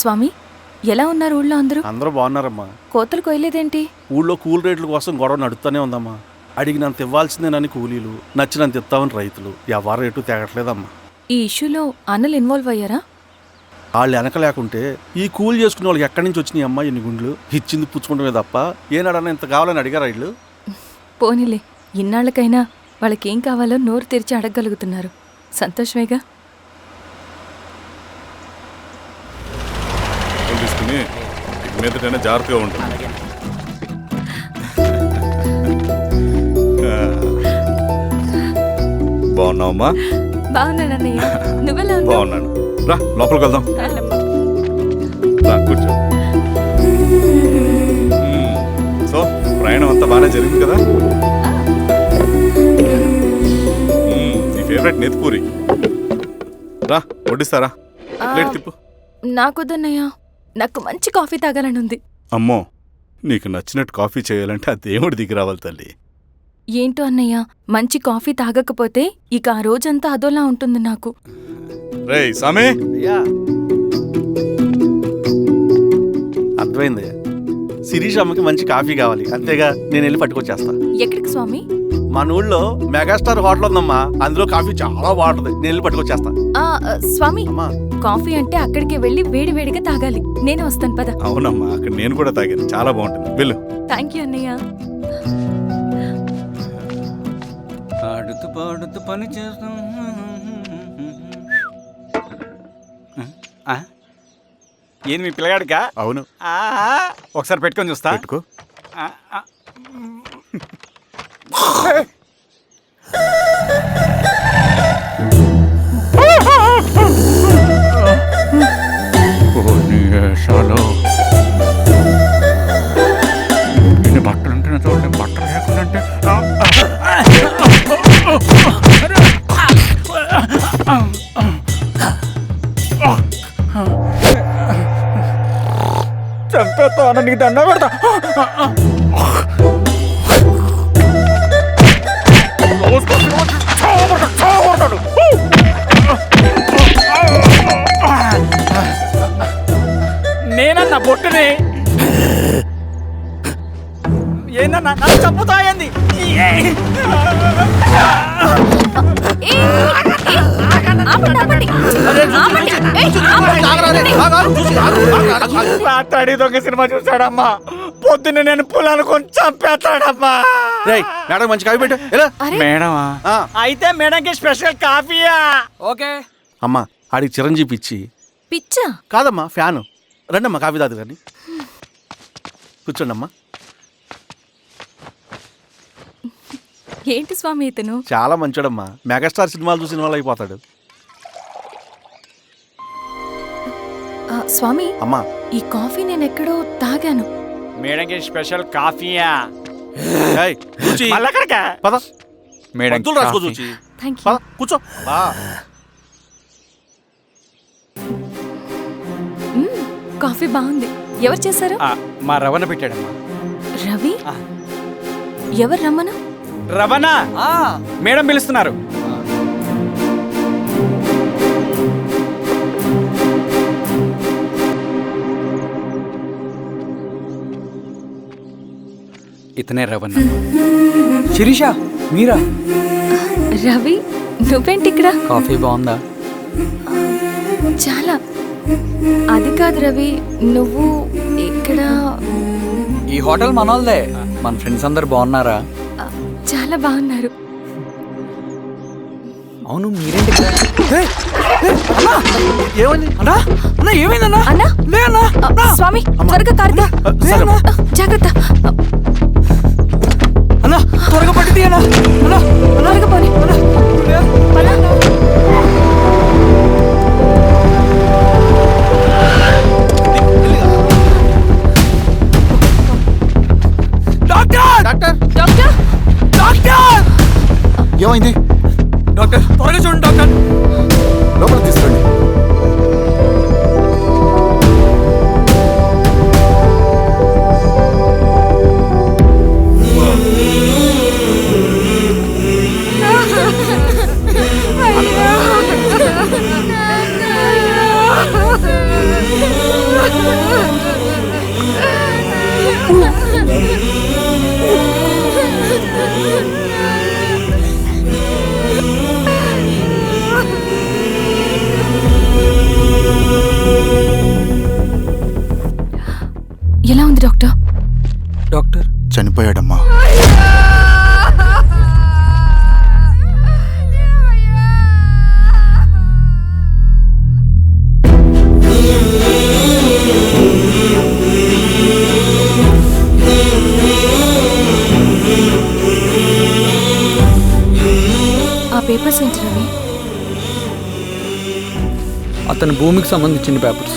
స్వామి ఎలా ఉన్నారు ఊళ్ళో అందరూ? అందరూ బాగున్నారమ్మా. కోతలు కొయ్యలేదేంటి? ఊళ్ళో కూల్ రేట్ల కోసం గొడవ నడుస్తూనే ఉందమ్మా. అడిగినంత ఇవ్వాల్సిందేనని కూలీలు నచ్చినంత ఇస్తామని రైతులు. ఎవరు రేటు తేగట్లేదమ్మా. ఈ ఇష్యూలో అన్నలు ఇన్వాల్వ్ అయ్యారా? వాళ్ళు వెనక లేకుంటే ఈ కూలి చేసుకునే వాళ్ళకి ఎక్కడి నుంచి వచ్చినాయి అమ్మా ఎన్ని గుండ్లు? ఇచ్చింది పుచ్చుకుంటమే తప్ప ఏనాడన్నా ఇంత కావాలని అడిగారా వీళ్ళు? పోనీలే ఇన్నాళ్ళకైనా వాళ్ళకేం కావాలో నోరు తెరిచి అడగగలుగుతున్నారు. సంతోషమేగా ఫోన్ తీసుకుని మీదటైనా జాగ్రత్తగా ఉంటుంది బాగున్నావమ్మా? బాగున్నానన్నయ్య. నువ్వెలా ఉన్నావు? బాగున్నాను. రా లోపలికి వెళ్దాం. రా కూర్చో. సో ప్రయాణం అంతా బాగానే జరిగింది కదా. నీ ఫేవరెట్ నెత్తిపూరి రా వడ్డిస్తారా? ప్లేట్ తిప్పు. నాకొద్దన్నయ్య. నాకు మంచి కాఫీ తాగాలని ఉంది. అమ్మో నీకు నచ్చినట్టు కాఫీ చేయాలంటే ఆ దేవుడి దిగి రావాలి తల్లి. ఏంటో అన్నయ్య మంచి కాఫీ తాగకపోతే ఇక ఆ రోజంతా అదోలా ఉంటుంది నాకు. రేయ్ సామే! అయ్యా. అర్థమైంది శిరీష్ అమ్మకి మంచి కాఫీ కావాలి. అంతేగా నేను వెళ్ళి పట్టుకొచ్చేస్తా. ఎక్కడికి స్వామి? మన ఊళ్ళో మెగాస్టార్ హోటల్ ఉందమ్మా. అందులో కాఫీ చాలా బాగుంటుంది. నేను వెళ్ళి పట్టుకొచ్చేస్తా. ఆ ఆ, స్వామి. అమ్మా. కాఫీ అంటే అక్కడికి వెళ్ళి వేడి వేడిగా తాగాలి. నేను వస్తాను పద. అవునమ్మా అక్కడ నేను కూడా తాగాను. చాలా బాగుంటుంది. వెళ్ళు. థ్యాంక్ యూ అన్నయ్య. ఆడుతూ పాడుతూ పని చేస్తాం. ఆ? ఏంది మీ పిల్లగాడికా? అవును. ఆ, ఒకసారి పెట్టుకొని చూస్తా. పెట్టుకో. ఆ, ఆ. ఇన్ని బట్టలు ఉంటే చూడండి బట్టలు లేకుండా అంటే చంపేస్తా నీకు దండ పెడతా. నేనన్నా బొట్టుని. ఏందన్నా? నన్ను చంపుతా ఏంది రాత్రాడి దొంగ సినిమా చూసాడమ్మా పొద్దున్న నేను పొలాన్ని కొంచెం చంపేస్తాడమ్మా. రేయ్ మేడం మంచి కాఫీ పెట్టు. మేడమా? ఆ, అయితే మేడంకి స్పెషల్ కాఫీయా. ఓకే. అమ్మా ఆడికి చిరంజీవి ఇచ్చి పిచ్చా? కాదమ్మా ఫ్యాను. రండమ్మా కాఫీ తాదు కానీ. కూర్చోండి అమ్మా ఏంటి స్వామి ఇతను? చాలా మంచోడమ్మా. మెగాస్టార్ సినిమాలు చూసిన వాళ్ళు అయిపోతాడు. ఆ, స్వామి అమ్మా. ఈ కాఫీ నేను ఎక్కడో తాగాను. మేడంకి స్పెషల్ కాఫీయా? ఏయ్, చూచి మళ్ళక్కడికా పద. మేడం మందులు రాసుకో చూచి. థ్యాంక్ యూ పద కూర్చో. బా. కాఫీ బాగుంది. ఎవరు చేశారు? మా రవణ పెట్టాడమ్మా. రవి. ఎవరు రమ్మను రవణ! మేడం పిలుస్తున్నారు. ఇతనే రవణ. శిరీష మీరా? రవి నువ్వేంటి ఇక్కడ? కాఫీ బాగుందా? చాలా. అది కాదు రవి నువ్వు ఇక్కడ ఈ హోటల్ మనోల్దే మన ఫ్రెండ్స్ అందరు బాగున్నారా? చాలా బాగున్నారు. అవును మీరేంటి? అన్నా! అన్నా ఏమైందన్నా అన్నా? లే అన్నా స్వామి త్వరగా జాగ్రత్త ఆ, అన్నా త్వరగా పట్టి అన్నా! అన్నా త్వరగా పోనీ. ఏమైంది? డాక్టర్? త్వరగా చూడండి డాక్టర్. లోపల తీసుకురండి. డాక్టర్? డాక్టర్? చనిపోయాడమ్మా. ఆ పేపర్స్ ఏంటి రవి? అతని భూమికి సంబంధించిన పేపర్స్.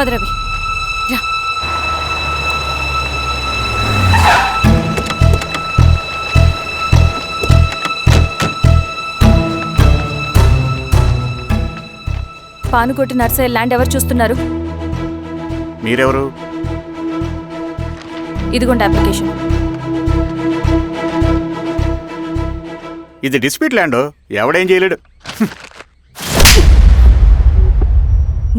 పదరవి రా. పానుకోటి నర్సయ్య ల్యాండ్ ఎవరు చూస్తున్నారు? మీరెవరు? ఇదిగోండి అప్లికేషన్. ఇది డిస్ప్యూట్ ల్యాండ్. ఎవడేం చేయలేడు.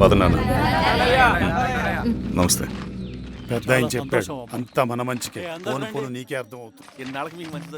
పదనాన్న. నమస్తే. పెద్ద ఆయన చెప్పాడు అంతా మన మంచికే. పోను పోను నీకే అర్థం అవుతుంది ఎన్నాళ్ళకి మీకు మంచి